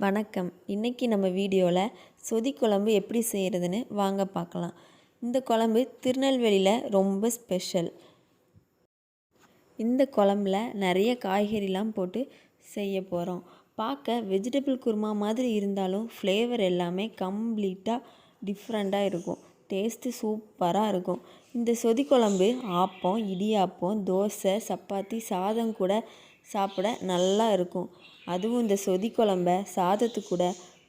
வணக்கம். இன்றைக்கி நம்ம வீடியோவில் சொதி குழம்பு எப்படி செய்கிறதுன்னு வாங்க பார்க்கலாம். இந்த குழம்பு திருநெல்வேலியில் ரொம்ப ஸ்பெஷல் இந்த குழம்புல நிறைய காய்கறிலாம் போட்டு செய்ய போகிறோம் பார்க்க வெஜிடபிள் குருமா மாதிரி இருந்தாலும் ஃப்ளேவர் எல்லாமே கம்ப்ளீட்டாக டிஃப்ரெண்ட்டாக இருக்கும். டேஸ்ட்டு சூப்பராக இருக்கும். இந்த சொதி குழம்பு ஆப்பம் இடியாப்பம் தோசை சப்பாத்தி சாதம் கூட சாப்பிட நல்லா இருக்கும். அதுவும் இந்த சொதி குழம்ப சாதத்து கூட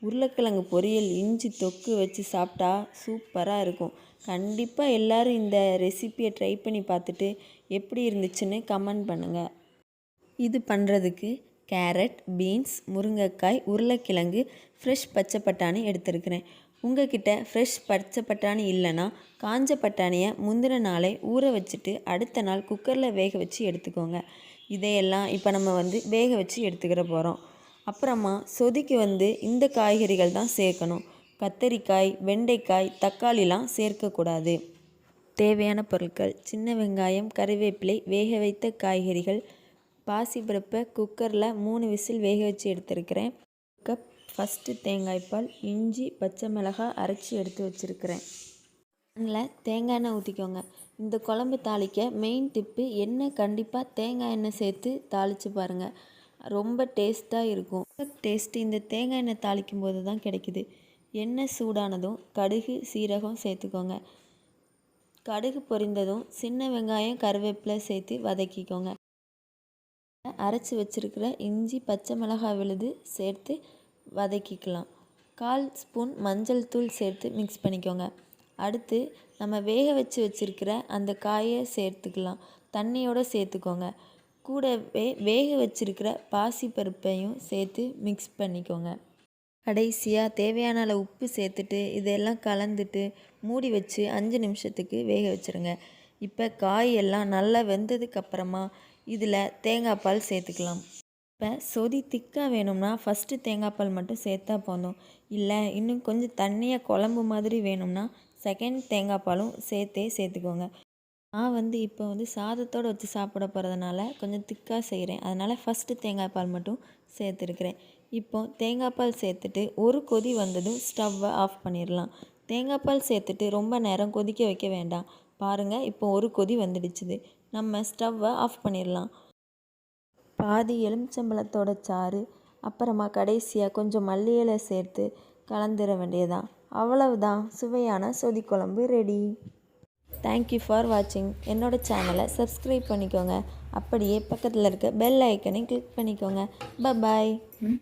உருளைக்கிழங்கு பொரியல் இஞ்சி தொக்கு வச்சு சாப்பிட்டா சூப்பராக இருக்கும். கண்டிப்பாக எல்லோரும் இந்த ரெசிப்பியை ட்ரை பண்ணி பார்த்துட்டு எப்படி இருந்துச்சுன்னு கமெண்ட் பண்ணுங்கள் இது பண்ணுறதுக்கு கேரட் பீன்ஸ் முருங்கைக்காய் உருளைக்கிழங்கு ஃப்ரெஷ் பச்சை பட்டாணி எடுத்துருக்கிறேன். உங்ககிட்ட ஃப்ரெஷ் பச்சை பட்டாணி இல்லைன்னா காஞ்ச பட்டாணியை முந்தின நாளே ஊற வச்சுட்டு அடுத்த நாள் குக்கரில் வேக வச்சு எடுத்துக்கோங்க. இதையெல்லாம் இப்போ நம்ம வந்து வேக வச்சு எடுத்துக்கிற போகிறோம் அப்புறமா சொதிக்கு வந்து இந்த காய்கறிகள் தான் சேர்க்கணும். கத்தரிக்காய் வெண்டைக்காய் தக்காளிலாம் சேர்க்கக்கூடாது. தேவையான பொருட்கள் சின்ன வெங்காயம் கறிவேப்பிலை வேக வைத்த காய்கறிகள் பாசிப்பருப்பை குக்கரில் மூணு விசில் வேக வச்சு எடுத்துருக்கிறேன். கப் ஃபஸ்ட்டு தேங்காய்ப்பால் இஞ்சி பச்சை மிளகாய் அரைச்சி எடுத்து வச்சுருக்கிறேன். அதில் தேங்காய் எண்ணெய் ஊற்றிக்கோங்க இந்த குழம்பு தாளிக்க மெயின் டிப்பு எண்ணெய் கண்டிப்பாக தேங்காய் எண்ணெய் சேர்த்து தாளித்து பாருங்கள் ரொம்ப டேஸ்ட்டாக இருக்கும். டேஸ்ட்டு இந்த தேங்காய் எண்ணெய் தாளிக்கும் போது தான் கிடைக்குது. எண்ணெய் சூடானதும் கடுகு சீரகம் சேர்த்துக்கோங்க. கடுகு பொரிந்ததும் சின்ன வெங்காயம் கருவேப்பிலை சேர்த்து வதக்கிக்கோங்க. அரைச்சி வச்சுருக்கிற இஞ்சி பச்சை மிளகாய் விழுது சேர்த்து வதக்கிக்கலாம். கால் ஸ்பூன் மஞ்சள் தூள் சேர்த்து மிக்ஸ் பண்ணிக்கோங்க. அடுத்து நம்ம வேக வச்சு வச்சுருக்கிற அந்த காயை சேர்த்துக்கலாம். தண்ணியோடு சேர்த்துக்கோங்க. கூடவே வேக வச்சுருக்கிற பாசிப்பருப்பையும் சேர்த்து மிக்ஸ் பண்ணிக்கோங்க. கடைசியாக தேவையான அளவு உப்பு சேர்த்துட்டு இதெல்லாம் கலந்துட்டு மூடி வச்சு அஞ்சு நிமிஷத்துக்கு வேக வச்சுருங்க. இப்போ காய் எல்லாம் நல்லா வெந்ததுக்கப்புறமா இதில் தேங்காய் பால் சேர்த்துக்கலாம். இப்போ சொதி திக்காக வேணும்னா ஃபஸ்ட்டு தேங்காய் பால் மட்டும் சேர்த்தா போதும். இல்லை இன்னும் கொஞ்சம் தண்ணியாக குழம்பு மாதிரி வேணும்னா செகண்ட் தேங்காய் பாலும் சேர்த்தே சேர்த்துக்கோங்க. நான் வந்து இப்போ வந்து சாதத்தோடு வச்சு சாப்பிட போகிறதுனால கொஞ்சம் திக்காக செய்கிறேன் அதனால் ஃபஸ்ட்டு தேங்காய் பால் மட்டும் சேர்த்துருக்குறேன். இப்போ தேங்காய் பால் சேர்த்துட்டு ஒரு கொதி வந்ததும் ஸ்டவ்வை ஆஃப் பண்ணிடலாம். தேங்காய் பால் சேர்த்துட்டு ரொம்ப நேரம் கொதிக்க வைக்க வேண்டாம். பாருங்கள் இப்போ ஒரு கொதி வந்துடுச்சுது. நம்ம ஸ்டவ்வை ஆஃப் பண்ணிடலாம். பாதி எலுமிச்சம்பழத்தோட சாறு அப்புறமா கடைசியாக கொஞ்சம் மல்லி இலை சேர்த்து கலந்துட வேண்டியதான் அவ்வளவுதான். சுவையான சொதி குழம்பு ரெடி தேங்க்யூ ஃபார் வாட்சிங் என்னோடய சேனலை சப்ஸ்கிரைப் பண்ணிக்கோங்க. அப்படியே பக்கத்தில் இருக்க பெல் ஐக்கனை கிளிக் பண்ணிக்கோங்க. ப பாய்